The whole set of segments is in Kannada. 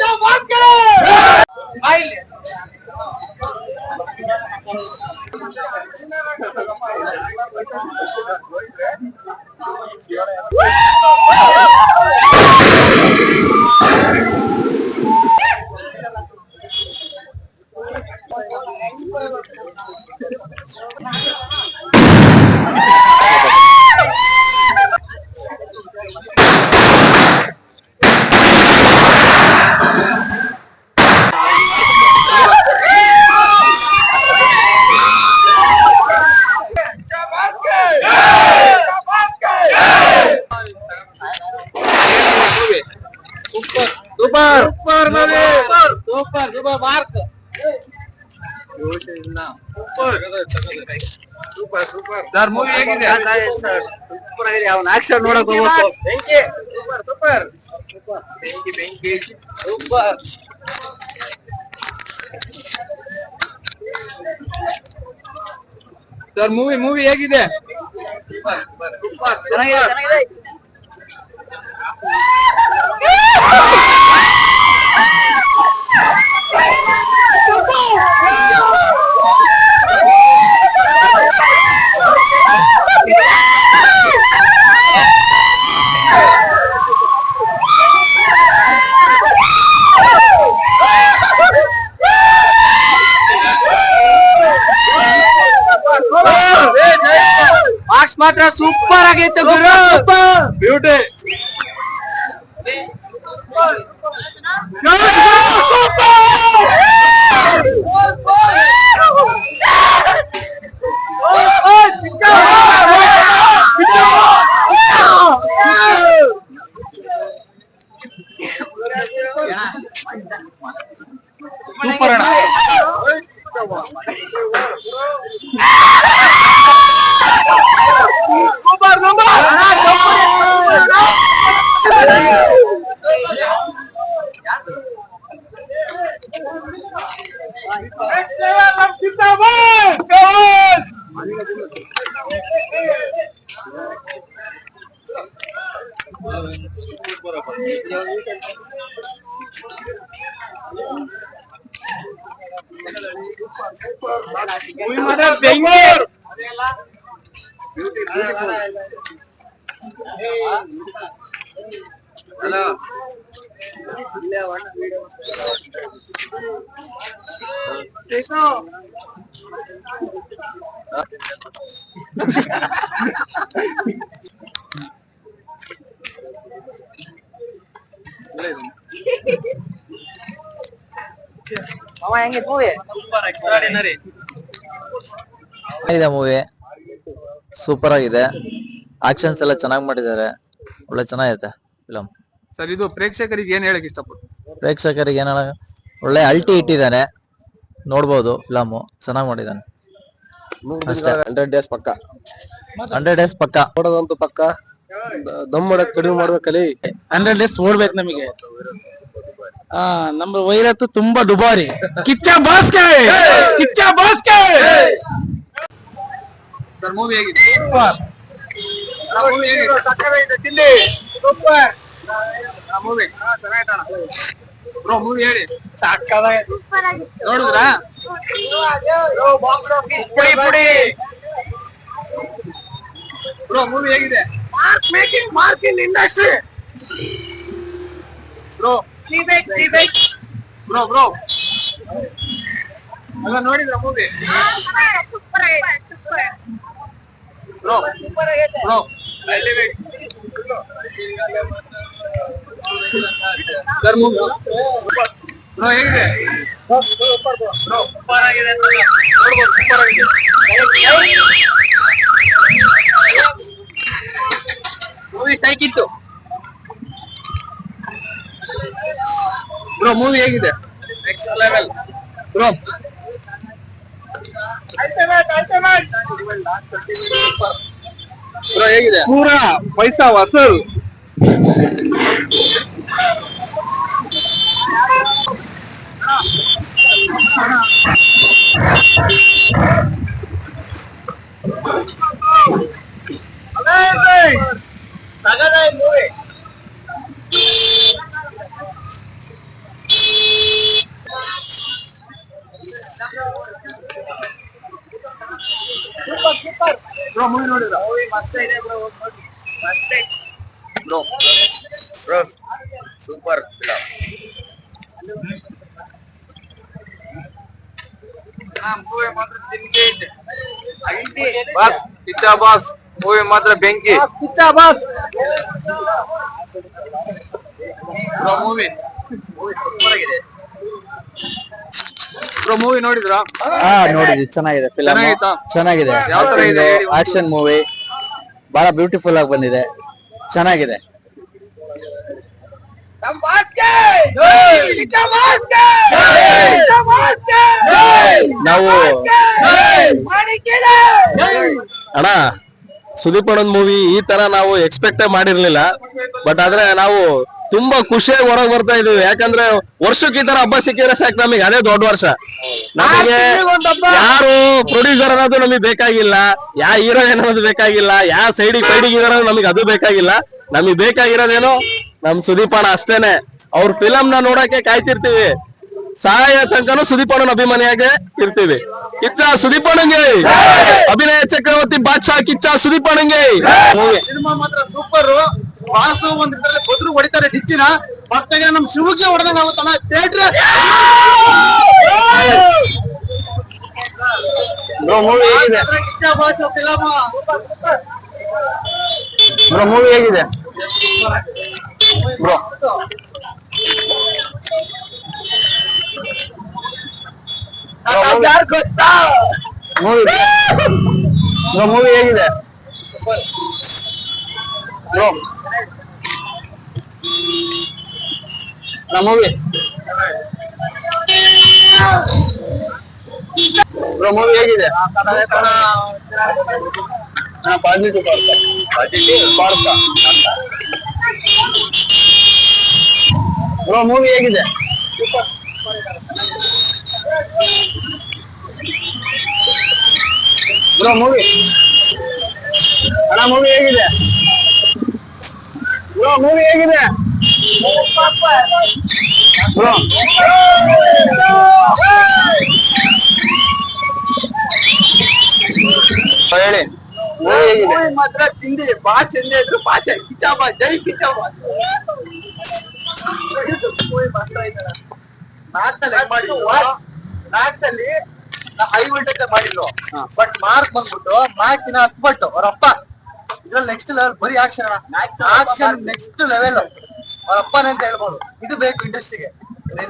Super super super Mark super super sir movie ಹೇಗಿದೆ ಸೂಪರ್ ಆಗಿದೆ ಅವನ ಆಕ್ಷನ್ ನೋಡಕ್ ಹೋಗ್ಬೇಕು ಬೆಂಕಿ ಸೂಪರ್ ಸೂಪರ್ ಬೆಂಕಿ ಬೆಂಕಿ ಸೂಪರ್ ಸರ್ ಮೂವಿ ಮೂವಿ ಹೇಗಿದೆ ಸೂಪರ್ ಸೂಪರ್ ಚೆನ್ನಾಗಿದೆ ಚೆನ್ನಾಗಿದೆ ಮಾರ್ಕ್ಸ್ ಮಾತ್ರ ಸೂಪರ್ ಆಗೈತೆ ಗುರು ಬ್ಯೂಟಿ ಸೂಪರ್ ಅಣ್ಣ ಸೂಪರ್ ಬೆಂಗಳೂರು ಹಲೋ ಅವ ಮೂವಿ ಸೂಪರ್ ಎಕ್ಸ್ಟ್ರಾಡಿನರಿ ಇದೆ ಮೂವಿ ಸೂಪರ್ ಆಗಿದೆ. ಆಕ್ಷನ್ಸ್ ಎಲ್ಲ ಚೆನ್ನಾಗಿ ಮಾಡಿದ್ದಾರೆ. ಒಳ್ಳೆ ಚೆನ್ನಾಗಿದೆ ಫಿಲಮ್ ಸರ್ ಇದು ಪ್ರೇಕ್ಷಕರಿಗೆ ಏನ್ ಹೇಳಕ್ ಇಷ್ಟಪಟ್ಟು ಪ್ರೇಕ್ಷಕರಿಗೆ ಏನ ಒಳ್ಳೆ ಅಲ್ಟಿ ಇಟ್ಟಿದ್ದಾನೆ. ನೋಡ್ಬೋದು ಫಿಲಮು ಚೆನ್ನಾಗಿ ಮಾಡಿದ್ದಾನೆ. ಅಷ್ಟೇ. ಹಂಡ್ರೆಡ್ ಡೇಸ್ ಪಕ್ಕ. ಹಂಡ್ರೆಡ್ ಡೇಸ್ ಪಕ್ಕ. ನೋಡೋದಂತೂ ಪಕ್ಕ. ದ- ದಮ್ ಮಾಡೋದ್ ಕಡಿಮೆ ಮಾಡ್ಬೇಕಲ್ಲಿ. ಹಂಡ್ರೆಡ್ ಡೇಸ್ ಓಡ್ಬೇಕು ನಮಗೆ. ಆ ನಮ್ಮ ವೈರತ್ತು ತುಂಬಾ ದುಬಾರಿ. ಕಿಚ್ಚ ಬಾಸ್ಕೆ ಕಿಚ್ಚ ಬಾಸ್ಕೆ ಸರ್ ಮೂವಿ ಹೇಗಿದೆ? ಮೂವಿ ಹೇಗಿದೆ? ತಿಂಡಿ. ಸೂಪರ್. ಮೂವಿ ಬ್ರೋ ಮೂವಿ ಹೇಳಿ. ನೋಡಿದ್ರಾ? ಪುಡಿ ಪುಡಿ. ಬ್ರೋ ಮೂವಿ ಹೇಗಿದೆ? Mark making mark in industry bro bro bro ಅಲ್ಲ, ನೋಡಿದ್ರ movie bro bro sir movie bro ಹೇಗಿದೆ? ಬ್ರೋ ಸೂಪರ್ ಆಗಿದೆ ನೋಡ್ಬೋದು ಸೂಪರ್ ಆಗಿದೆ. ಮೂವಿ ಸೈಕಿತ್ತು ಬ್ರೋ ಮೂವಿ ಹೇಗಿದೆ? ನೆಕ್ಸ್ಟ್ ಲೆವೆಲ್ ಬ್ರೋ ಬ್ರೋ ಹೇಗಿದೆ? ಪೂರಾ ಪೈಸಾ ವಸೂಲ್! ಬ್ರೋ ಮೂವಿ ನೋಡಿದ್ರ ಮೂವಿ ಮಸ್ತ್ ಇದೆ bro bro bro super movie ಮಾತ್ರ ತಿನ್ಗೆ ಇದೆ ಬಾಸ್ ಕಿಚ್ಚ ಬಾಸ್ ಮೂವಿ ಮಾತ್ರ ಬೆಂಕಿ Kichcha boss bro movie movie super ಆಗಿದೆ ಮೂವಿ ನೋಡಿದ್ರಾ? ಹಾ ನೋಡಿದ್ವಿ. ಚೆನ್ನಾಗಿದೆ ಫಿಲಮ್ ಚೆನ್ನಾಗಿತ್ತಾ? ಚೆನ್ನಾಗಿದೆ. ಯಾವ ತರ ಇದೆ ಹೇಳಿ ಒಂದು? ಆಕ್ಷನ್ ಮೂವಿ ಬಹಳ ಬ್ಯೂಟಿಫುಲ್ ಆಗಿ ಬಂದಿದೆ. ಚೆನ್ನಾಗಿದೆ. ನಾವು ಅಣ್ಣ ಸುದೀಪ್ ಅಣ್ಣನ್ ಮೂವಿ ಈ ತರ ನಾವು ಎಕ್ಸ್ಪೆಕ್ಟ್ ಮಾಡಿರ್ಲಿಲ್ಲ. ಬಟ್ ಆದ್ರೆ ನಾವು ತುಂಬಾ ಖುಷಿಯಾಗಿ ಹೊರಗ್ ಬರ್ತಾ ಇದೀವಿ. ಯಾಕಂದ್ರೆ ವರ್ಷಕ್ಕೆ ಈ ತರ ಹಬ್ಬ ಸಿಕ್ಕಿದ್ರೆ ಸಾಕು ನಮಗೆ. ಅದೇ ದೊಡ್ಡ ವರ್ಷ. ನಮಗೆ ಯಾರು ಪ್ರೊಡ್ಯೂಸರ್ ಅನ್ನೋದು ನಮಗೆ ಬೇಕಾಗಿಲ್ಲ. ಯಾ ಹೀರೋಯಿನ್ ಅನ್ನೋದು ಬೇಕಾಗಿಲ್ಲ. ಯಾ ಸೈಡಿಗೆ ಸೈಡಿಗೆ ಇರೋದು ನಮಗೆ ಅದು ಬೇಕಾಗಿಲ್ಲ. ನಮಗೆ ಬೇಕಾಗಿರೋದೇನು ನಮ್ ಸುದೀಪ್ ಅಣ್ಣ ಅಷ್ಟೇನೆ. ಅವ್ರ ಫಿಲಂ ನ ನೋಡಕ್ಕೆ ಕಾಯ್ತಿರ್ತೀವಿ. ಸಹಾಯ ತನಕನೂ ಸುದೀಪ ಅಣ್ಣನ ಅಭಿಮಾನಿಯಾಗೆ ಇರ್ತೀವಿ. ಕಿಚ್ಚ ಸುದೀಪ ಅಣ್ಣಂಗೆ. ಅಭಿನಯ ಚಕ್ರವರ್ತಿ ಬಾದ್ಶಾ ಕಿಚ್ಚ ಸುದೀಪ್ ಅಣ್ಣಂಗೆ. ಸಿನಿಮಾ ಮಾತ್ರ ಸೂಪರ್ ಬಾಸು ಒಂದ್ ಇದ್ರಲ್ಲಿ ಬದ್ರು ಹೊಡಿತಾರೆ ಡಿಚ್ಚಿನ ಮತ್ತಾಗ ನಮ್ ಶಿವಗೆ ಹೊಡೆದಂಗ ಆಗುತ್ತಲ್ಲ? ಥಿಯೇಟ್ರ್? ಮೂವಿ ಹೇಗಿದೆ? ಬ್ರೋ ಮೂವಿ ಹೇಗಿದೆ? ಗೊತ್ತಾ ಮೂವಿ ಬ್ರೋ ಮೂವಿ ಹೇಗಿದೆ ಬ್ರೋ ಮೂವಿ ಹೇಗಿದೆ ಪಾಸಿಟಿವ್ ಬ್ರೋ ಮೂವಿ ಹೇಗಿದೆ ಮೂವಿ ಅಣ್ಣ ಮೂವಿ ಹೇಗಿದೆ ಬ್ರೋ ಮೂವಿ ಹೇಗಿದೆ? ಬ್ರೋ ಹೇಳಿ. ಮೂವಿ ಹೇಗಿದೆ? ಮಾತ್ರ ಚಿಂದಿ ಬಾ ಚಿಂದಿ ಇದ್ರು ಕಿಚ್ಚ ಬಾಸ್ ಜೈ ಕಿಚಾಬ ಮೂವಿ ಮ್ಯಾಥ್ಸ್ ಅಲ್ಲಿ ಹೆಂಗ್ ಮಾಡಿದ್ರು? ಮ್ಯಾಥ್ಸ್ ಅಲ್ಲಿ ಹೈ ವೋಲ್ಟೇಜ್ ಮಾಡಿದ್ರು. ಬಟ್ ಮಾರ್ಕ್ ಬಂದ್ಬಿಟ್ಟು ಮಾರ್ಕ್ ಹತ್ಬಿಟ್ಟು ಅವ್ರಪ್ಪ ಇದ್ರಲ್ಲಿ ನೆಕ್ಸ್ಟ್ ಲೆವೆಲ್ ಬರೀ ಆಕ್ಷನ್ ಆಕ್ಷನ್ ನೆಕ್ಸ್ಟ್ ಲೆವೆಲ್ ಅವ್ರಪ್ಪನೇ ಅಂತ ಹೇಳ್ಬೋದು. ಇದು ಬೇಕು ಇಂಡಸ್ಟ್ರಿಗೆ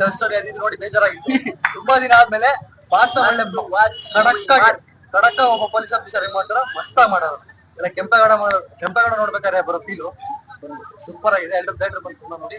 ಲವ್ ಸ್ಟೋರಿ ಅದು ಇದು ನೋಡಿ ಬೇಜಾರಾಗಿತ್ತು. ತುಂಬಾ ದಿನ ಆದ್ಮೇಲೆ ಫಾಸ್ಟ್ ಒಳ್ಳೆ ಕಡಕ ಕಡಕ ಒಬ್ಬ ಪೊಲೀಸ್ ಆಫೀಸರ್ ಏನ್ ಮಾಡ್ತಾರ ಮಸ್ತ ಮಾಡೋರು. ಇಲ್ಲ ಕೆಂಪೇಗೌಡ ಮಾಡೋರು ಕೆಂಪೇಗೌಡ ನೋಡ್ಬೇಕಾದ್ರೆ ಬರೋ ಫೀಲು ಸೂಪರ್ ಆಗಿದೆ. ಎಲ್ಲರೂ ಥಿಯೇಟರ್ ಬಂದು ನೋಡಿ.